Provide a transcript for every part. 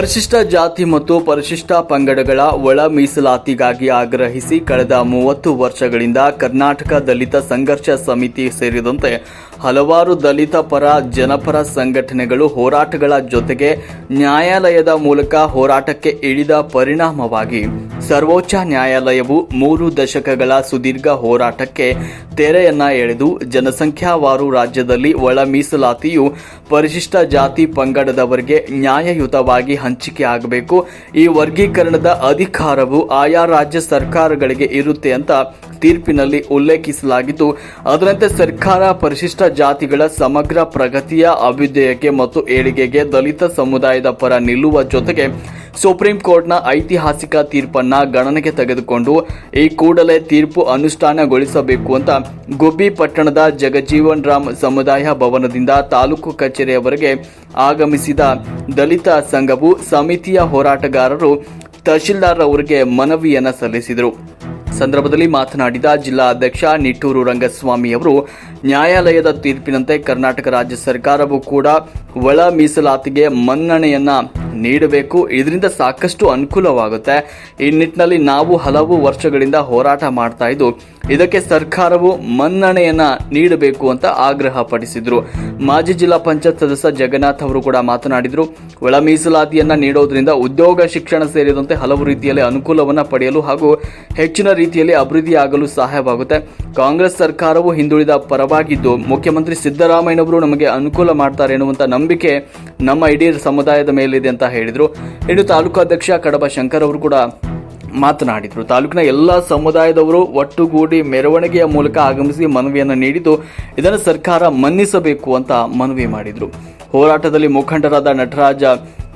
ಪರಿಶಿಷ್ಟ ಜಾತಿ ಮತ್ತು ಪರಿಶಿಷ್ಟ ಪಂಗಡಗಳ ಒಳ ಮೀಸಲಾತಿಗಾಗಿ ಆಗ್ರಹಿಸಿ ಕಳೆದ ಮೂವತ್ತು ವರ್ಷಗಳಿಂದ ಕರ್ನಾಟಕ ದಲಿತ ಸಂಘರ್ಷ ಸಮಿತಿ ಸೇರಿದಂತೆ ಹಲವಾರು ದಲಿತ ಪರ, ಜನಪರ ಸಂಘಟನೆಗಳು ಹೋರಾಟಗಳ ಜೊತೆಗೆ ನ್ಯಾಯಾಲಯದ ಮೂಲಕ ಹೋರಾಟಕ್ಕೆ ಇಳಿದ ಪರಿಣಾಮವಾಗಿ ಸರ್ವೋಚ್ಚ ನ್ಯಾಯಾಲಯವು ಮೂರು ದಶಕಗಳ ಸುದೀರ್ಘ ಹೋರಾಟಕ್ಕೆ ತೆರೆಯನ್ನ ಎಳೆದು ಜನಸಂಖ್ಯಾವಾರು ರಾಜ್ಯದಲ್ಲಿ ಒಳ ಮೀಸಲಾತಿಯು ಪರಿಶಿಷ್ಟ ಜಾತಿ ಪಂಗಡದವರಿಗೆ ನ್ಯಾಯಯುತವಾಗಿ ಹಂಚಿಕೆ ಆಗಬೇಕು. ಈ ವರ್ಗೀಕರಣದ ಅಧಿಕಾರವು ಆಯಾ ರಾಜ್ಯ ಸರ್ಕಾರಗಳಿಗೆ ಇರುತ್ತೆ ಅಂತ ತೀರ್ಪಿನಲ್ಲಿ ಉಲ್ಲೇಖಿಸಲಾಗಿದ್ದು, ಅದರಂತೆ ಸರ್ಕಾರ ಪರಿಶಿಷ್ಟ ಜಾತಿಗಳ ಸಮಗ್ರ ಪ್ರಗತಿಯ ಅಭ್ಯುದಯಕ್ಕೆ ಮತ್ತು ಏಳಿಗೆಗೆ ದಲಿತ ಸಮುದಾಯದ ಪರ ನಿಲ್ಲುವ ಜೊತೆಗೆ ಸುಪ್ರೀಂ ಕೋರ್ಟ್ನ ಐತಿಹಾಸಿಕ ತೀರ್ಪನ್ನ ಗಣನೆಗೆ ತೆಗೆದುಕೊಂಡು ಈ ಕೂಡಲೇ ತೀರ್ಪು ಅನುಷ್ಠಾನಗೊಳಿಸಬೇಕು ಅಂತ ಗುಬ್ಬಿ ಪಟ್ಟಣದ ಜಗಜೀವನ್ ರಾಮ್ ಸಮುದಾಯ ಭವನದಿಂದ ತಾಲೂಕು ಕಚೇರಿಯವರೆಗೆ ಆಗಮಿಸಿದ ದಲಿತ ಸಂಘವು ಸಮಿತಿಯ ಹೋರಾಟಗಾರರು ತಹಶೀಲ್ದಾರ್ ಅವರಿಗೆ ಮನವಿಯನ್ನು ಸಲ್ಲಿಸಿದರು. ಸಂದರ್ಭದಲ್ಲಿ ಮಾತನಾಡಿದ ಜಿಲ್ಲಾ ಅಧ್ಯಕ್ಷ ನಿಟ್ಟೂರು ರಂಗಸ್ವಾಮಿ ಅವರು, ನ್ಯಾಯಾಲಯದ ತೀರ್ಪಿನಂತೆ ಕರ್ನಾಟಕ ರಾಜ್ಯ ಸರ್ಕಾರವು ಕೂಡ ಒಳ ಮೀಸಲಾತಿಗೆ ಮನ್ನಣೆಯನ್ನ ನೀಡಬೇಕು. ಇದರಿಂದ ಸಾಕಷ್ಟು ಅನುಕೂಲವಾಗುತ್ತೆ. ಈ ನಿಟ್ಟಿನಲ್ಲಿ ನಾವು ಹಲವು ವರ್ಷಗಳಿಂದ ಹೋರಾಟ ಮಾಡ್ತಾ ಇದ್ದು ಇದಕ್ಕೆ ಸರ್ಕಾರವು ಮನ್ನಣೆಯನ್ನ ನೀಡಬೇಕು ಅಂತ ಆಗ್ರಹ ಪಡಿಸಿದ್ರು ಮಾಜಿ ಜಿಲ್ಲಾ ಪಂಚಾಯತ್ ಸದಸ್ಯ ಜಗನ್ನಾಥ್ ಅವರು ಕೂಡ ಮಾತನಾಡಿದ್ರು. ಒಳ ಮೀಸಲಾತಿಯನ್ನ ನೀಡೋದ್ರಿಂದ ಉದ್ಯೋಗ, ಶಿಕ್ಷಣ ಸೇರಿದಂತೆ ಹಲವು ರೀತಿಯಲ್ಲಿ ಅನುಕೂಲವನ್ನ ಪಡೆಯಲು ಹಾಗೂ ಹೆಚ್ಚಿನ ರೀತಿಯಲ್ಲಿ ಅಭಿವೃದ್ಧಿಯಾಗಲು ಸಹಾಯವಾಗುತ್ತೆ. ಕಾಂಗ್ರೆಸ್ ಸರ್ಕಾರವು ಹಿಂದುಳಿದ ಪರವಾಗಿದ್ದು, ಮುಖ್ಯಮಂತ್ರಿ ಸಿದ್ದರಾಮಯ್ಯನವರು ನಮಗೆ ಅನುಕೂಲ ಮಾಡ್ತಾರೆ ಎನ್ನುವಂತ ನಂಬಿಕೆ ನಮ್ಮ ಇಡೀ ಸಮುದಾಯದ ಮೇಲಿದೆ ಅಂತ ಹೇಳಿದ್ರು. ಇನ್ನು ತಾಲೂಕಾಧ್ಯಕ್ಷ ಕಡಬ ಶಂಕರ್ ಅವರು ಕೂಡ ಮಾತನಾಡಿದರು. ತಾಲೂಕಿನ ಎಲ್ಲ ಸಮುದಾಯದವರು ಒಟ್ಟುಗೂಡಿ ಮೆರವಣಿಗೆಯ ಮೂಲಕ ಆಗಮಿಸಿ ಮನವಿಯನ್ನು ನೀಡಿದ್ದು, ಇದನ್ನು ಸರ್ಕಾರ ಮನ್ನಿಸಬೇಕು ಅಂತ ಮನವಿ ಮಾಡಿದರು. ಹೋರಾಟದಲ್ಲಿ ಮುಖಂಡರಾದ ನಟರಾಜ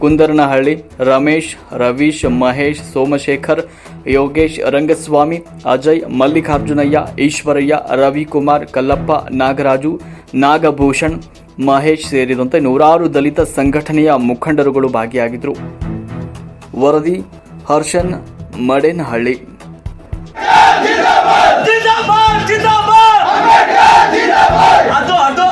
ಕುಂದರನಹಳ್ಳಿ, ರಮೇಶ್, ರವೀಶ್, ಮಹೇಶ್, ಸೋಮಶೇಖರ್, ಯೋಗೇಶ್, ರಂಗಸ್ವಾಮಿ, ಅಜಯ್, ಮಲ್ಲಿಕಾರ್ಜುನಯ್ಯ, ಈಶ್ವರಯ್ಯ, ರವಿಕುಮಾರ್, ಕಲ್ಲಪ್ಪ, ನಾಗರಾಜು, ನಾಗಭೂಷಣ್, ಮಹೇಶ್ ಸೇರಿದಂತೆ ನೂರಾರು ದಲಿತ ಸಂಘಟನೆಯ ಮುಖಂಡರುಗಳು ಭಾಗಿಯಾಗಿದ್ದರು ವರದಿ, ಹರ್ಷನ್ મડેનહಳ್ಳಿ આ તો આ તો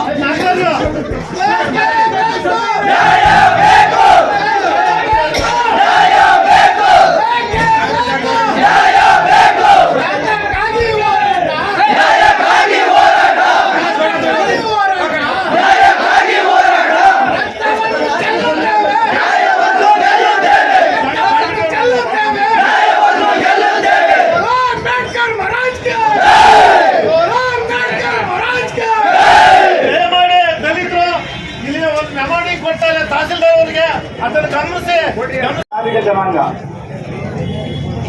ಮಾದಿಗ ಜನಾಂಗ.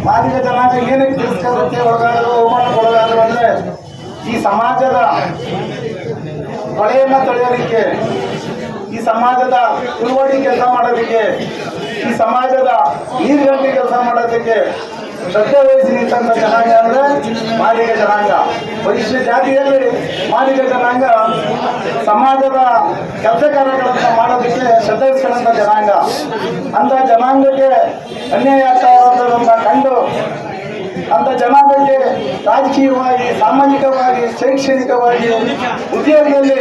ಮಾದಿಗ ಜನಾಂಗ ಏನಕ್ಕೆ ತಿರಸ್ಕಾರಕ್ಕೆ ಒಳಗಾದರು ಅವಮಾನಕ್ಕೆ ಒಳಗಾದರು ಅಂದ್ರೆ ಈ ಸಮಾಜದ ಹೊಳೆಯನ್ನ ತೊಳೆಯೋದಕ್ಕೆ ಈ ಸಮಾಜದ ತಿಳುವಳಿ ಕೆಲಸ ಮಾಡೋದಕ್ಕೆ ಈ ಸಮಾಜದ ನೀರುಗಂಟಿ ಕೆಲಸ ಮಾಡೋದಕ್ಕೆ ಶ್ರದ್ಧೆ ವಹಿಸಿ ನಿಂತ ಜನಾಂಗ ಅಂದ್ರೆ ಮಾದಿಗ ಜನಾಂಗ. ವೈಶ್ವ ಜಾತಿಯಲ್ಲಿ ಮಾದಿಗ ಜನಾಂಗ ಸಮಾಜದ ಕೆಲಸ ಕಾರ್ಯಗಳನ್ನು ಮಾಡೋದಕ್ಕೆ ವಹಿಸ್ಕೊಳ್ಳಂತ ಜನಾಂಗ. ಅಂತ ಜನಾಂಗಕ್ಕೆ ಅನ್ಯಾಯ ಆಗ್ತಾ ಕಂಡು ಅಂತ ಜನಾಂಗಕ್ಕೆ ರಾಜಕೀಯವಾಗಿ, ಸಾಮಾಜಿಕವಾಗಿ, ಶೈಕ್ಷಣಿಕವಾಗಿ, ಉದ್ಯೋಗದಲ್ಲಿ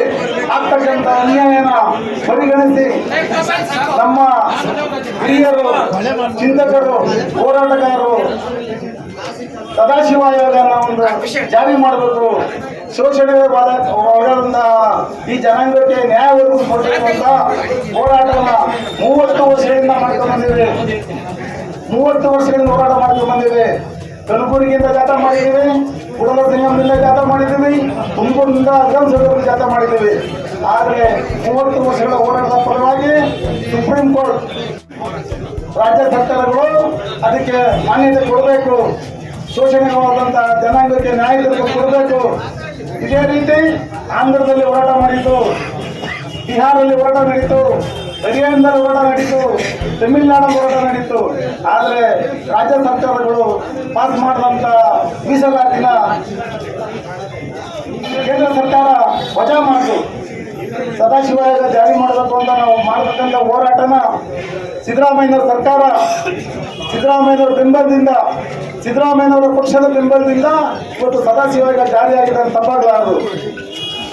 ಆಗ್ತಕ್ಕಂಥ ಅನ್ಯಾಯನ ಪರಿಗಣಿಸಿ ನಮ್ಮ ಹಿರಿಯರು, ಚಿಂತಕರು, ಹೋರಾಟಗಾರರು ಸದಾಶಿವ ಆಯೋಗನ ಒಂದು ಜಾರಿ ಮಾಡಬೇಕು ಶೋಷಣೆ ಒಳಗಡೆಯಿಂದ ಈ ಜನಾಂಗಕ್ಕೆ ನ್ಯಾಯ ಒದಗಿಸಿಕೊಟ್ಟಿರುವಂತಹ ಹೋರಾಟವನ್ನ ಮೂವತ್ತು ವರ್ಷಗಳಿಂದ ಮಾಡ್ಕೊಂಡು ಬಂದಿದೆ. ಮೂವತ್ತು ವರ್ಷಗಳಿಂದ ಹೋರಾಟ ಮಾಡ್ಕೊಂಡು ಬಂದಿದೆ. ಕಲಬುರಗಿಯಿಂದ ಜಾಥಾ ಮಾಡಿದ್ದೀವಿ, ಕುಡಲ ಸಂಗಮದಿಂದ ಮಾಡಿದ್ದೀವಿ ತುಮಕೂರಿನಿಂದ ವಿಧಾನಸಭೆಯಲ್ಲಿ ಜಾಥಾ ಮಾಡಿದ್ದೀವಿ. ಆದರೆ ಮೂವತ್ತು ವರ್ಷಗಳ ಹೋರಾಟದ ಪರವಾಗಿ ಸುಪ್ರೀಂ ಕೋರ್ಟ್ ರಾಜ್ಯ ಸರ್ಕಾರಗಳು ಅದಕ್ಕೆ ಮಾನ್ಯತೆ ಕೊಡಬೇಕು. ಶೋಷಣೆಗೊಳಗಾದಂಥ ಜನಾಂಗಕ್ಕೆ ನ್ಯಾಯ ಕೊಡಬೇಕು. ಇದೇ ರೀತಿ ಆಂಧ್ರದಲ್ಲಿ ಹೋರಾಟ ಮಾಡಿತು ಬಿಹಾರಲ್ಲಿ ಹೋರಾಟ ನಡೀತು ಹರಿಯಾಣದಲ್ಲಿ ಹೋರಾಟ ನಡೀತು ತಮಿಳುನಾಡಲ್ಲಿ ಹೋರಾಟ ನಡೀತು ಆದರೆ ರಾಜ್ಯ ಸರ್ಕಾರಗಳು ಪಾಸ್ ಮಾಡಿದಂಥ ಮೀಸಲಾತಿನ ಕೇಂದ್ರ ಸರ್ಕಾರ ವಜಾ ಮಾಡಿತು ಸದಾಶಿವ ಜಾರಿ ಮಾಡಬೇಕು ಅಂತ ನಾವು ಮಾಡತಕ್ಕಂಥ ಹೋರಾಟನ ಸಿದ್ದರಾಮಯ್ಯನವರ ಸರ್ಕಾರ, ಸಿದ್ದರಾಮಯ್ಯನವರ ಬೆಂಬಲದಿಂದ ಸಿದ್ದರಾಮಯ್ಯನವರ ಪಕ್ಷದ ಬೆಂಬಲದಿಂದ ಇವತ್ತು ಸದಾಶಿವ ಜಾರಿ ಜಾರಿಯಾಗಿದೆ ಅಂತ ತಪ್ಪಾಗಲಾರದು.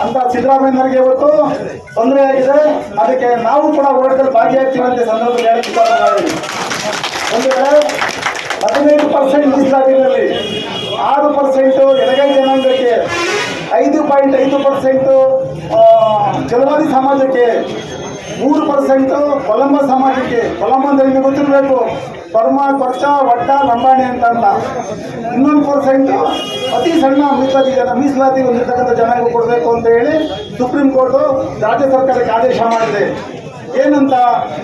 ಅಂತ ಸಿದ್ದರಾಮಯ್ಯನವರಿಗೆ ಇವತ್ತು ತೊಂದರೆ ಆಗಿದೆ. ಅದಕ್ಕೆ ನಾವು ಕೂಡ ಹೋರಾಟದಲ್ಲಿ ಭಾಗಿಯಾಗ್ತೀವಿ ಅಂತ ಸಂದರ್ಭದಲ್ಲಿ ಇಷ್ಟಪಡ್ತೀನಿ. ಒಂದು ವೇಳೆ ಹದಿನೈದು ಪರ್ಸೆಂಟ್ ಮೀಸಲಾತಿಗಳಲ್ಲಿ ಆರು ಪರ್ಸೆಂಟು ಎಡಗೈ ಜನಾಂಗಕ್ಕೆ ಐದು ಪಾಯಿಂಟ್ ಐದು ಪರ್ಸೆಂಟು ಜಲವಾದಿ ಸಮಾಜಕ್ಕೆ ಮೂರು ಪರ್ಸೆಂಟು ಕೊಲಂಬ ಸಮಾಜಕ್ಕೆ ಕೊಲಂಬ ಅಂದರೆ ನಿಮಗೆ ಗೊತ್ತಿರಬೇಕು. ಪರ್ಮ ಕೊರ್ಚ ಒಟ್ಟ ಲಂಬಾಣಿ ಅಂತ ಅಂತ ಇನ್ನೊಂದು ಪರ್ಸೆಂಟ್ ಅತಿ ಸಣ್ಣ ಜನ, ಮೀಸಲಾತಿ ಹೊಂದಿರತಕ್ಕಂಥ ಜನಕ್ಕೆ ಕೊಡಬೇಕು ಅಂತ ಹೇಳಿ ಸುಪ್ರೀಂ ಕೋರ್ಟ್ ರಾಜ್ಯ ಸರ್ಕಾರಕ್ಕೆ ಆದೇಶ ಮಾಡಿದೆ. ಏನಂತ,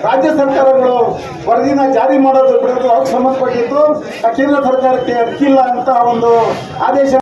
ರಾಜ್ಯ ಸರ್ಕಾರಗಳು ವರದಿನ ಜಾರಿ ಮಾಡೋದು ಬಿಡೋದು ಅವ್ರಿಗೆ ಸಂಬಂಧಪಟ್ಟಿದ್ದು ಕೇಂದ್ರ ಸರ್ಕಾರಕ್ಕೆ ಹಕ್ಕಿಲ್ಲ ಅಂತ ಒಂದು ಆದೇಶ